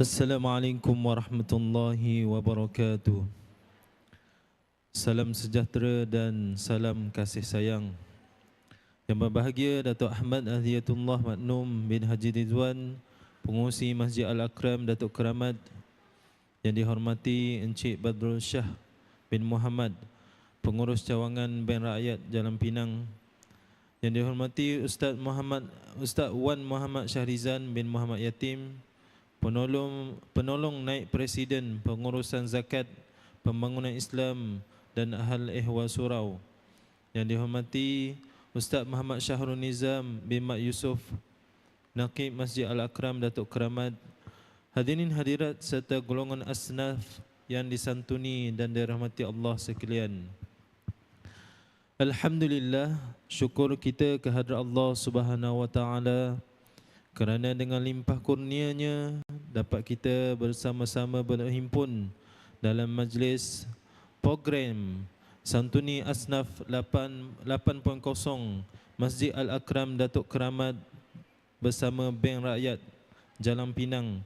Assalamualaikum warahmatullahi wabarakatuh. Salam sejahtera dan salam kasih sayang. Yang berbahagia Datuk Ahmad Aziyatullah Maknum bin Haji Ridwan, pengurusi Masjid Al-Akram Datuk Keramat. Yang dihormati Encik Badrul Shah bin Muhammad, pengurus cawangan Bank Rakyat Jalan Pinang. Yang dihormati Ustaz Muhammad Ustaz Wan Muhammad Syahrizan bin Muhammad Yatim, penolong penolong naik presiden pengurusan zakat pembangunan Islam dan ahal ihwa surau. Yang dihormati Ustaz Muhammad Syahrul Nizam bin Mat Yusof Naqib Masjid Al-Akram Datuk Keramat. Hadirin hadirat serta golongan asnaf yang disantuni dan dirahmati Allah sekalian. Alhamdulillah syukur kita kehadrat Allah Subhanahu wa taala kerana dengan limpah kurnianya dapat kita bersama-sama berhimpun dalam majlis program Santuni Asnaf 8 8.0 Masjid Al-Akram Datuk Keramat bersama Bank Rakyat Jalan Pinang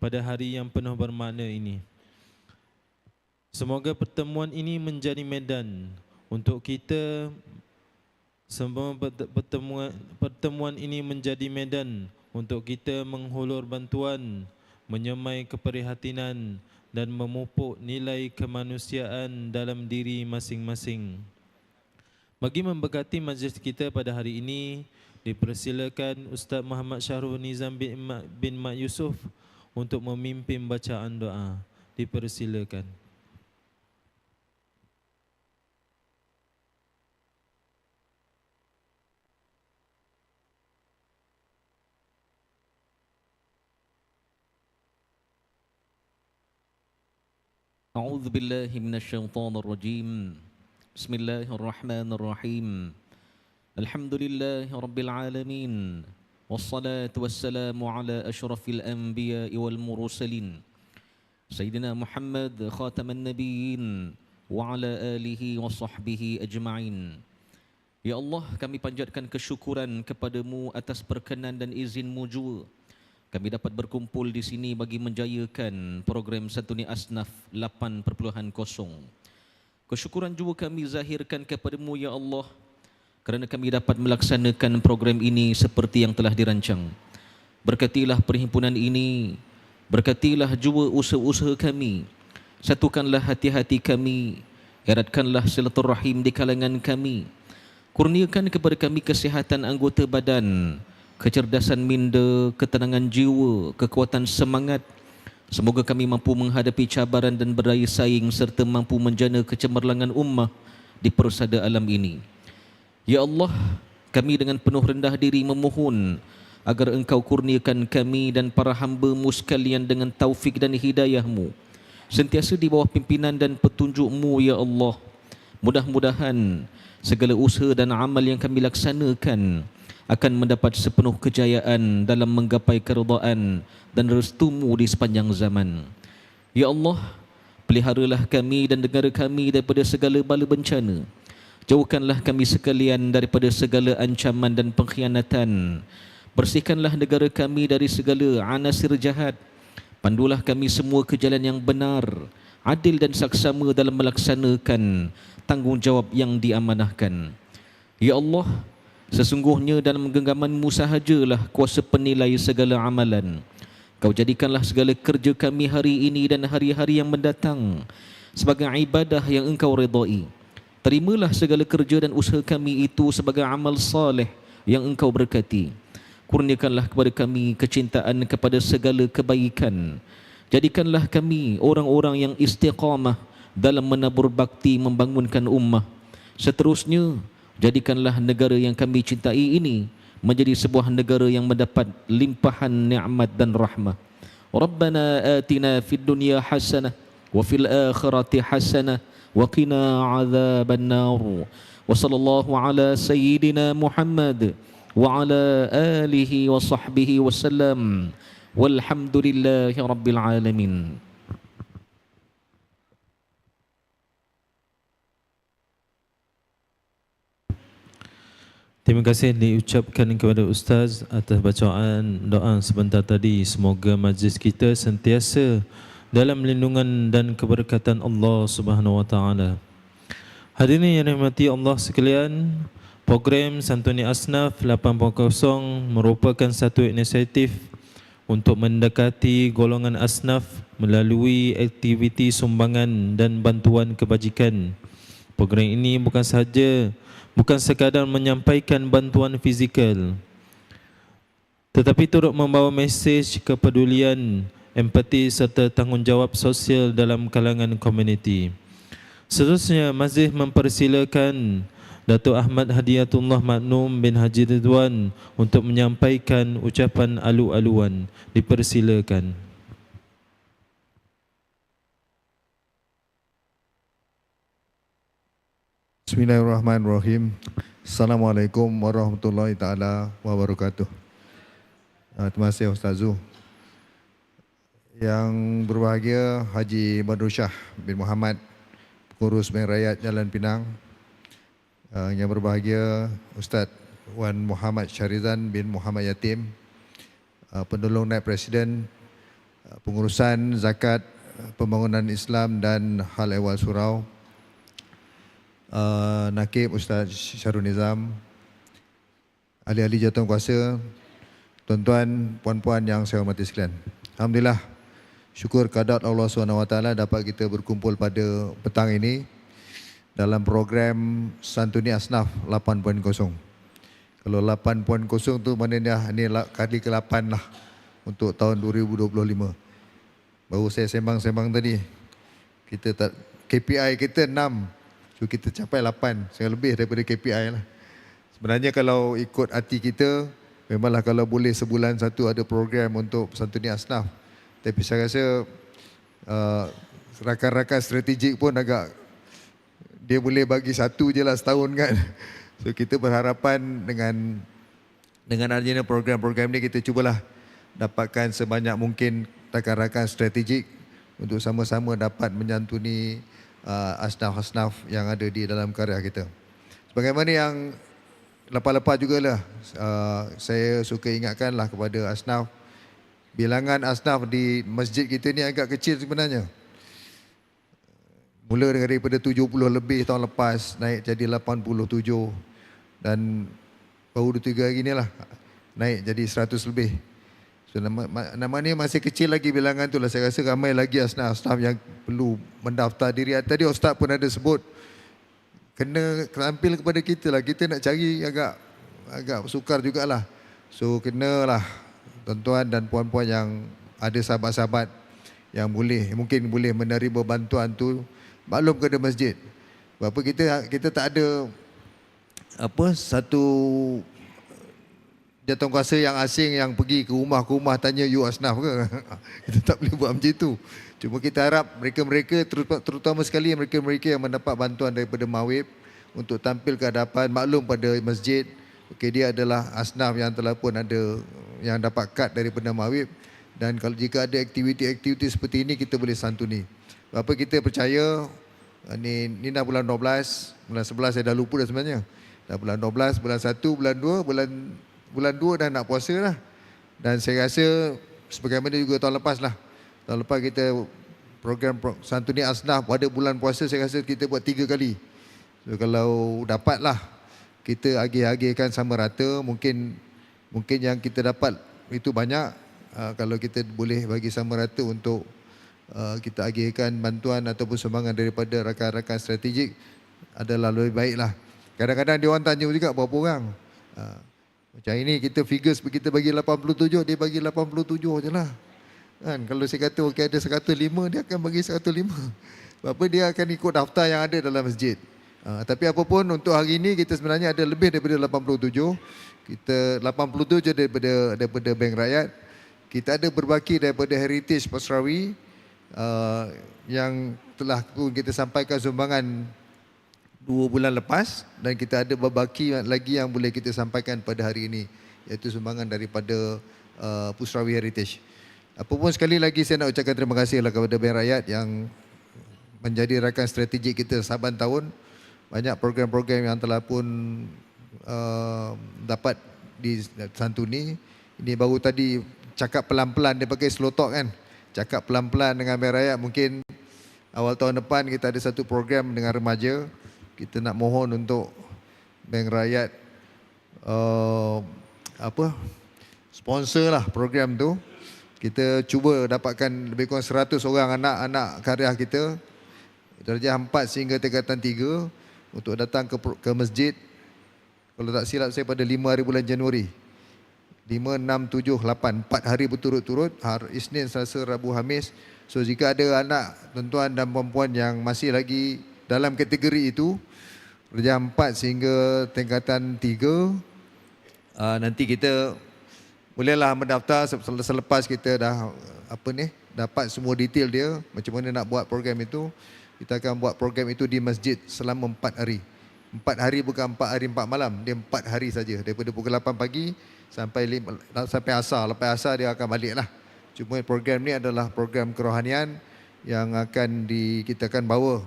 pada hari yang penuh bermakna ini. Semoga pertemuan ini menjadi medan untuk kita semua pertemuan, pertemuan ini menjadi medan untuk kita menghulur bantuan, menyemai keprihatinan dan memupuk nilai kemanusiaan dalam diri masing-masing. Bagi memberkati majlis kita pada hari ini, dipersilakan Ustaz Muhammad Syahrul Nizam bin Mak, bin Mak Yusof untuk memimpin bacaan doa. Dipersilakan. أعوذ بالله من الشيطان الرجيم بسم الله الرحمن الرحيم الحمد لله رب العالمين والصلاة والسلام على أشرف الأنبياء والمرسلين سيدنا محمد خاتم النبيين وعلى آله وصحبه أجمعين Ya Allah, kami panjatkan kesyukuran kepadamu atas perkenan dan izinmu jua kami dapat berkumpul di sini bagi menjayakan program Santuni Asnaf 8.0. Kesyukuran juga kami zahirkan kepadamu ya Allah kerana kami dapat melaksanakan program ini seperti yang telah dirancang. Berkatilah perhimpunan ini, berkatilah juga usaha-usaha kami. Satukanlah hati-hati kami, eratkanlah silaturahim di kalangan kami. Kurniakan kepada kami kesihatan anggota badan, kecerdasan minda, ketenangan jiwa, kekuatan semangat. Semoga kami mampu menghadapi cabaran dan berdaya saing serta mampu menjana kecemerlangan ummah di persada alam ini. Ya Allah, kami dengan penuh rendah diri memohon agar Engkau kurniakan kami dan para hamba-Mu sekalian dengan taufik dan hidayah-Mu. Sentiasa di bawah pimpinan dan petunjuk-Mu, Ya Allah. Mudah-mudahan segala usaha dan amal yang kami laksanakan akan mendapat sepenuh kejayaan dalam menggapai keridaan dan restumu di sepanjang zaman. Ya Allah, peliharalah kami dan negara kami daripada segala bala bencana. Jauhkanlah kami sekalian daripada segala ancaman dan pengkhianatan. Bersihkanlah negara kami dari segala anasir jahat. Pandulah kami semua ke jalan yang benar, adil dan saksama dalam melaksanakan tanggungjawab yang diamanahkan. Ya Allah, Sesungguhnya dalam genggamanmu sahajalah kuasa penilai segala amalan. Kau jadikanlah segala kerja kami hari ini dan hari-hari yang mendatang sebagai ibadah yang engkau redai. Terimalah segala kerja dan usaha kami itu sebagai amal saleh yang engkau berkati. Kurniakanlah kepada kami kecintaan kepada segala kebaikan. Jadikanlah kami orang-orang yang istiqamah dalam menabur bakti membangunkan ummah. Seterusnya, Jadikanlah negara yang kami cintai ini menjadi sebuah negara yang mendapat limpahan nikmat dan rahmah. Rabbana atina fid dunya hasanah wa fil akhirati hasanah wa qina adzaban nar. Wa sallallahu ala sayyidina Muhammad wa ala alihi wa sahbihi wasallam. Walhamdulillahi rabbil alamin. Terima kasih diucapkan kepada Ustaz atas bacaan doa sebentar tadi. Semoga majlis kita sentiasa dalam lindungan dan keberkatan Allah Subhanahu Wa Taala. Hadirin yang dirahmati Allah sekalian, program Santuni Asnaf 8.0 merupakan satu inisiatif untuk mendekati golongan asnaf melalui aktiviti sumbangan dan bantuan kebajikan. Program ini bukan sahaja bukan sekadar menyampaikan bantuan fizikal tetapi turut membawa mesej kepedulian, empati serta tanggungjawab sosial dalam kalangan komuniti. Seterusnya, Mazih mempersilakan Datuk Ahmad Hadiyatullah Maknum bin Haji Ridwan untuk menyampaikan ucapan alu-aluan. Dipersilakan. Bismillahirrahmanirrahim. Assalamualaikum warahmatullahi taala wabarakatuh. Uh, terima kasih Ustaz Zul. Yang berbahagia Haji Badrul Shah bin Muhammad, pengurus Bank Rakyat Jalan Pinang. Uh, yang berbahagia Ustaz Wan Muhammad Syarizan bin Muhammad Yatim, uh, penolong naib presiden, pengurusan zakat, pembangunan Islam dan hal ehwal surau uh, Nakib Ustaz Syarul Nizam, ahli-ahli jatuh kuasa, tuan-tuan, puan-puan yang saya hormati sekalian. Alhamdulillah, syukur kadat Allah SWT dapat kita berkumpul pada petang ini dalam program Santuni Asnaf 8.0. Kalau 8.0 tu maknanya ini kali ke-8 lah untuk tahun 2025. Baru saya sembang-sembang tadi. Kita tak KPI kita 6 So kita capai 8, saya lebih daripada KPI lah. Sebenarnya kalau ikut hati kita, memanglah kalau boleh sebulan satu ada program untuk santuni asnaf. Tapi saya rasa uh, rakan-rakan strategik pun agak dia boleh bagi satu je lah setahun kan. So kita berharapan dengan dengan adanya program-program ni kita cubalah dapatkan sebanyak mungkin rakan-rakan strategik untuk sama-sama dapat menyantuni uh, asnaf-asnaf yang ada di dalam karya kita. Sebagaimana yang lepas-lepas jugalah uh, saya suka ingatkanlah kepada asnaf bilangan asnaf di masjid kita ni agak kecil sebenarnya. Mula daripada 70 lebih tahun lepas naik jadi 87 dan baru 2 3 hari ni lah naik jadi 100 lebih. So nama, nama ni masih kecil lagi bilangan tu lah. Saya rasa ramai lagi asnaf-asnaf yang perlu mendaftar diri. Tadi Ustaz pun ada sebut kena terampil kepada kita lah. Kita nak cari agak agak sukar jugalah. So kenalah tuan-tuan dan puan-puan yang ada sahabat-sahabat yang boleh mungkin boleh menerima bantuan tu maklum ke masjid. Sebab kita kita tak ada apa satu jatuh kuasa yang asing yang pergi ke rumah ke rumah tanya you asnaf ke? Kita tak boleh buat macam itu cuma kita harap mereka-mereka terutama sekali mereka-mereka yang mendapat bantuan daripada Mawib untuk tampil ke hadapan maklum pada masjid. Okay, dia adalah asnaf yang telah pun ada yang dapat kad daripada Mawib. Dan kalau jika ada aktiviti-aktiviti seperti ini kita boleh santuni. Apa kita percaya? Ni ni dah bulan 12 bulan 11 saya dah lupa dah sebenarnya. Dah bulan 12 bulan 1 bulan 2 bulan bulan 2 dah nak puasa lah. Dan saya rasa sebagaimana juga tahun lepas lah. Tahun lepas kita program Santuni Asnaf pada bulan puasa saya rasa kita buat tiga kali. So, kalau dapat lah kita agih-agihkan sama rata mungkin mungkin yang kita dapat itu banyak uh, kalau kita boleh bagi sama rata untuk uh, kita agihkan bantuan ataupun sumbangan daripada rakan-rakan strategik adalah lebih baik lah. Kadang-kadang dia orang tanya juga berapa orang. Uh, macam ini kita figures kita bagi 87, dia bagi 87 je lah. Kan? Kalau saya kata okay, ada 105, dia akan bagi 105. Sebab dia akan ikut daftar yang ada dalam masjid. Uh, tapi apapun untuk hari ini kita sebenarnya ada lebih daripada 87. Kita 87 daripada daripada Bank Rakyat. Kita ada berbaki daripada Heritage Pasrawi uh, yang telah pun kita sampaikan sumbangan dua bulan lepas dan kita ada berbaki lagi yang boleh kita sampaikan pada hari ini iaitu sumbangan daripada uh, Pusrawi Heritage. Apapun sekali lagi saya nak ucapkan terima kasih lah kepada Bank Rakyat yang menjadi rakan strategik kita saban tahun. Banyak program-program yang telah pun uh, dapat disantuni. Ini baru tadi cakap pelan-pelan dia pakai slow talk kan. Cakap pelan-pelan dengan bank rakyat mungkin awal tahun depan kita ada satu program dengan remaja. Kita nak mohon untuk bank rakyat uh, apa sponsor lah program tu. Kita cuba dapatkan lebih kurang 100 orang anak-anak karya kita. Darjah 4 sehingga tingkatan 3 untuk datang ke ke masjid. Kalau tak silap saya pada 5 hari bulan Januari. 5, 6, 7, 8 4 hari berturut-turut hari Isnin, Selasa, Rabu, Hamis. So jika ada anak tuan-tuan dan puan-puan yang masih lagi dalam kategori itu darjah 4 sehingga tingkatan 3 uh, nanti kita bolehlah mendaftar selepas kita dah apa ni dapat semua detail dia macam mana nak buat program itu. Kita akan buat program itu di masjid selama empat hari. Empat hari bukan empat hari empat malam dia empat hari saja. Daripada pukul 8 pagi sampai lima, sampai asar. Lepas asar dia akan balik lah cuma program ni adalah program kerohanian yang akan di, kita akan bawa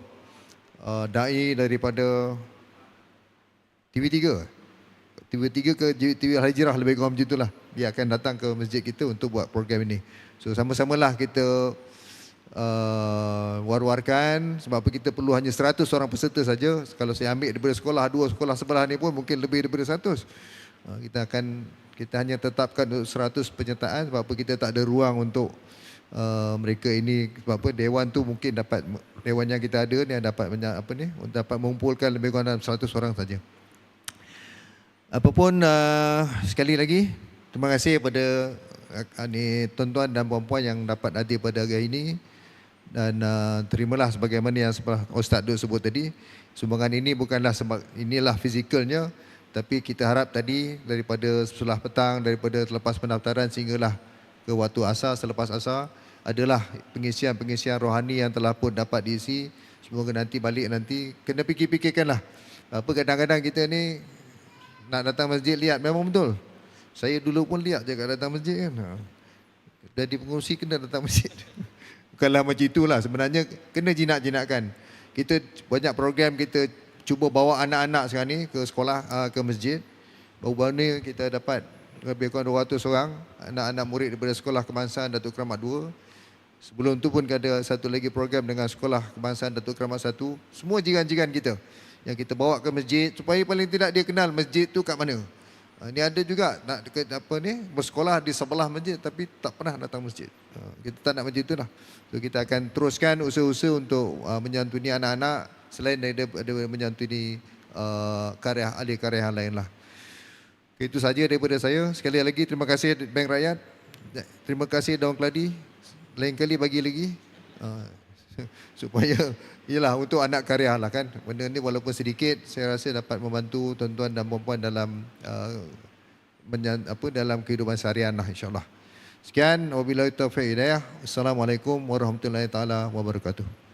uh, da'i daripada TV3 TV3 ke TV Al-Hijrah lebih kurang macam itulah. Dia akan datang ke masjid kita untuk buat program ini. So sama-samalah kita uh, war-warkan sebab kita perlu hanya 100 orang peserta saja. Kalau saya ambil daripada sekolah dua sekolah sebelah ni pun mungkin lebih daripada 100. Uh, kita akan kita hanya tetapkan 100 penyertaan. Sebab apa? Kita tak ada ruang untuk uh, mereka ini. Sebab apa? Dewan tu mungkin dapat dewan yang kita ada ni dapat apa ni dapat mengumpulkan lebih kurang 100 orang saja. Apapun uh, sekali lagi Terima kasih kepada uh, ni tuan-tuan dan puan-puan yang dapat hadir pada hari ini. Dan uh, terimalah sebagaimana yang Ustaz Duk sebut tadi. Sumbangan ini bukanlah sebab inilah fizikalnya tapi kita harap tadi daripada sebelah petang daripada selepas pendaftaran sehinggalah ke waktu asar selepas asar adalah pengisian-pengisian rohani yang telah pun dapat diisi. Semoga nanti balik nanti kena fikir-fikirkanlah. Apa kadang-kadang kita ni nak datang masjid lihat memang betul saya dulu pun lihat je kat datang masjid kan. Ha. Jadi pengurusi kena datang masjid. Bukanlah macam itulah sebenarnya kena jinak-jinakkan. Kita banyak program kita cuba bawa anak-anak sekarang ni ke sekolah uh, ke masjid. Baru-baru ni kita dapat lebih kurang 200 orang anak-anak murid daripada sekolah kebangsaan Datuk Keramat 2. Sebelum tu pun ada satu lagi program dengan sekolah kebangsaan Datuk Keramat 1. Semua jiran-jiran kita yang kita bawa ke masjid supaya paling tidak dia kenal masjid tu kat mana. Ini ada juga nak dekat apa ni bersekolah di sebelah masjid tapi tak pernah datang masjid. Ha, kita tak nak macam itulah. So kita akan teruskan usaha-usaha untuk uh, menyantuni anak-anak selain daripada menyantuni uh, karya ahli karya yang lain lah. Itu saja daripada saya. Sekali lagi terima kasih Bank Rakyat. Terima kasih Daun Keladi. Lain kali bagi lagi. Uh, supaya ialah untuk anak karya lah kan. Benda ni walaupun sedikit saya rasa dapat membantu tuan-tuan dan puan-puan dalam uh, apa dalam kehidupan seharian lah insyaallah. Sekian. Wabillahi taufiq hidayah. Assalamualaikum warahmatullahi taala wabarakatuh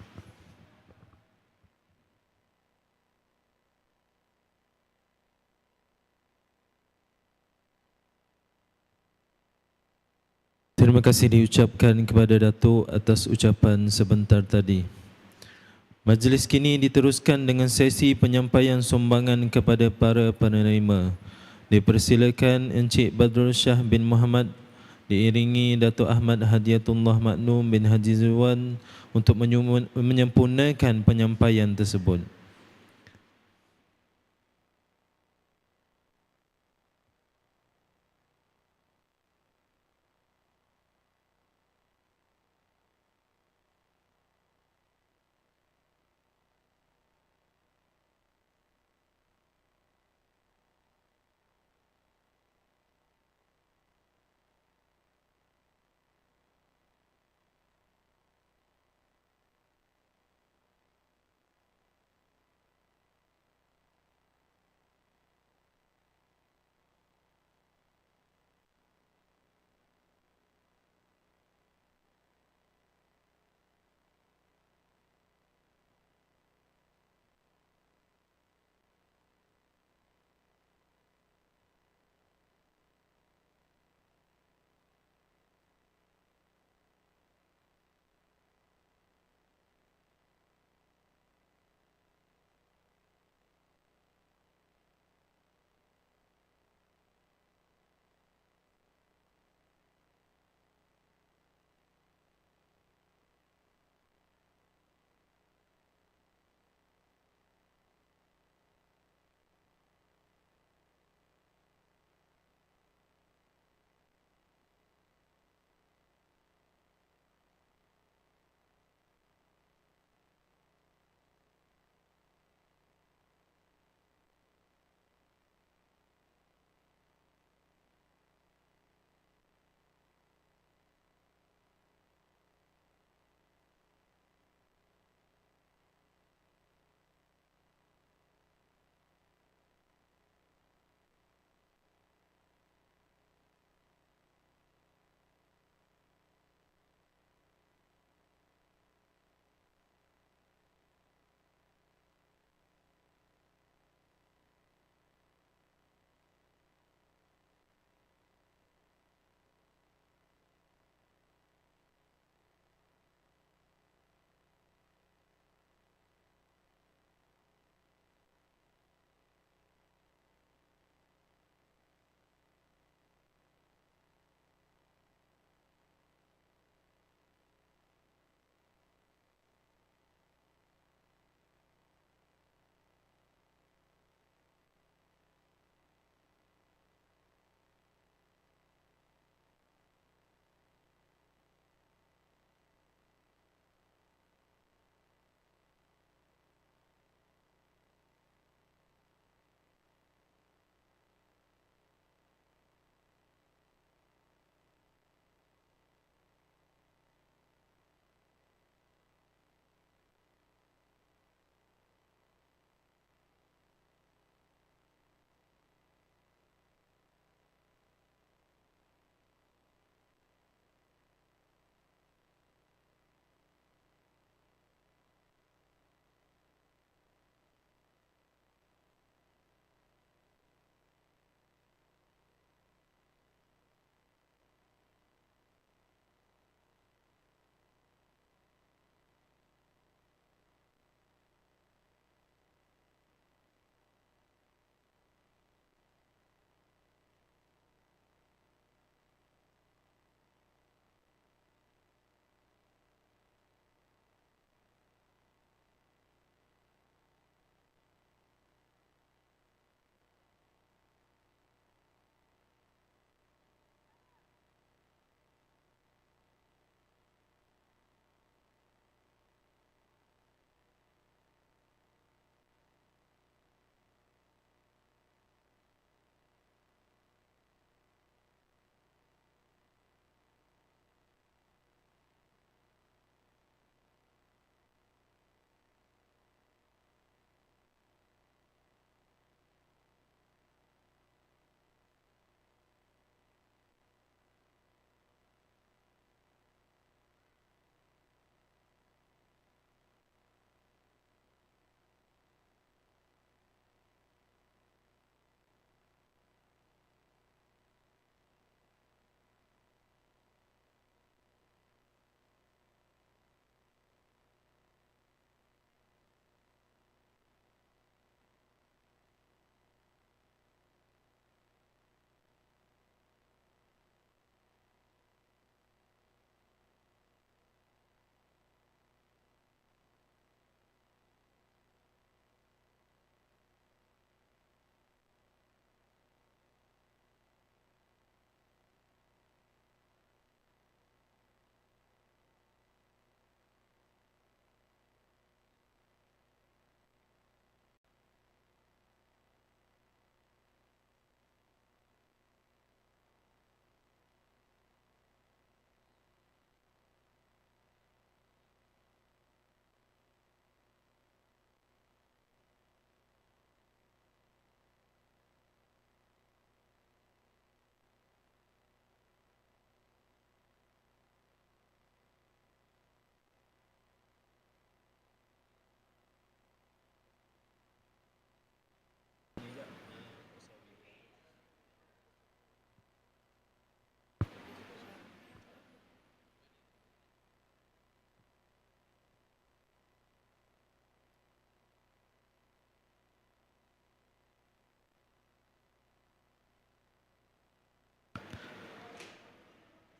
Terima kasih diucapkan kepada Datuk atas ucapan sebentar tadi. Majlis kini diteruskan dengan sesi penyampaian sumbangan kepada para penerima. Dipersilakan Encik Badrul Shah bin Muhammad diiringi Datuk Ahmad Hadiatullah Maknum bin Haji Zuwan untuk menyempurnakan penyampaian tersebut.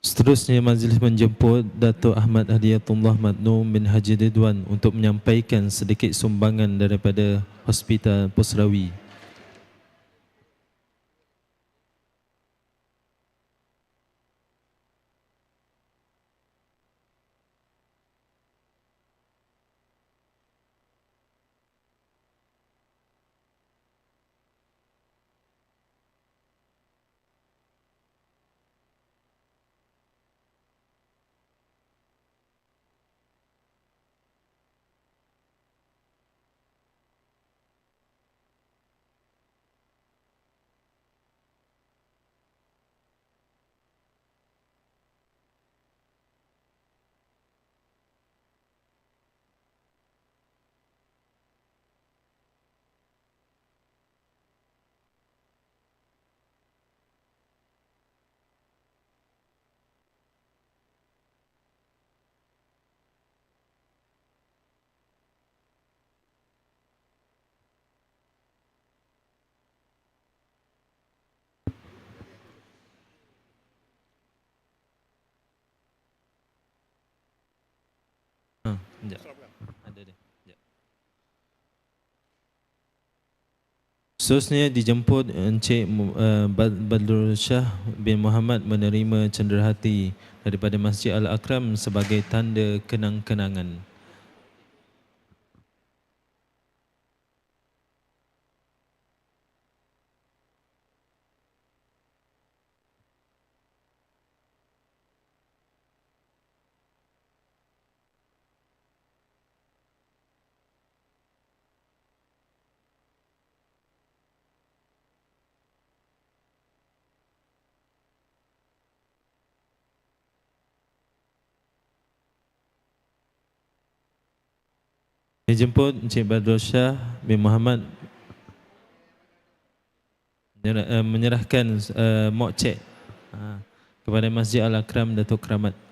Seterusnya majlis menjemput Datuk Ahmad Hadiyatullah Madnum bin Haji Ridwan untuk menyampaikan sedikit sumbangan daripada Hospital Pusrawi. Ha, sekejap. Ada dia. Sekejap. Seterusnya dijemput Encik uh, Bad- Badrul Shah bin Muhammad menerima cenderahati daripada Masjid Al-Akram sebagai tanda kenang-kenangan. Dijemput Encik Badrul Shah bin Muhammad eh, menyerahkan uh, mok cek uh, kepada Masjid Al-Akram Datuk Keramat.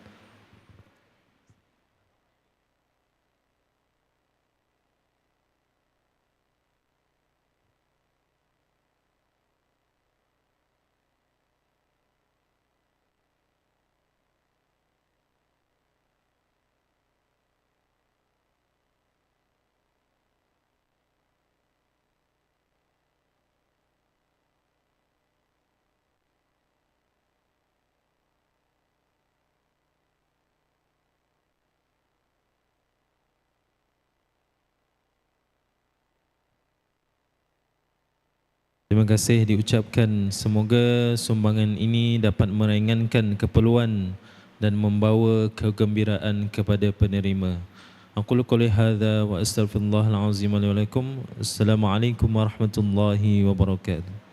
Terima kasih diucapkan semoga sumbangan ini dapat meringankan keperluan dan membawa kegembiraan kepada penerima. Aku qouli hadza wa astaghfirullahal azim li wa lakum. Assalamualaikum warahmatullahi wabarakatuh.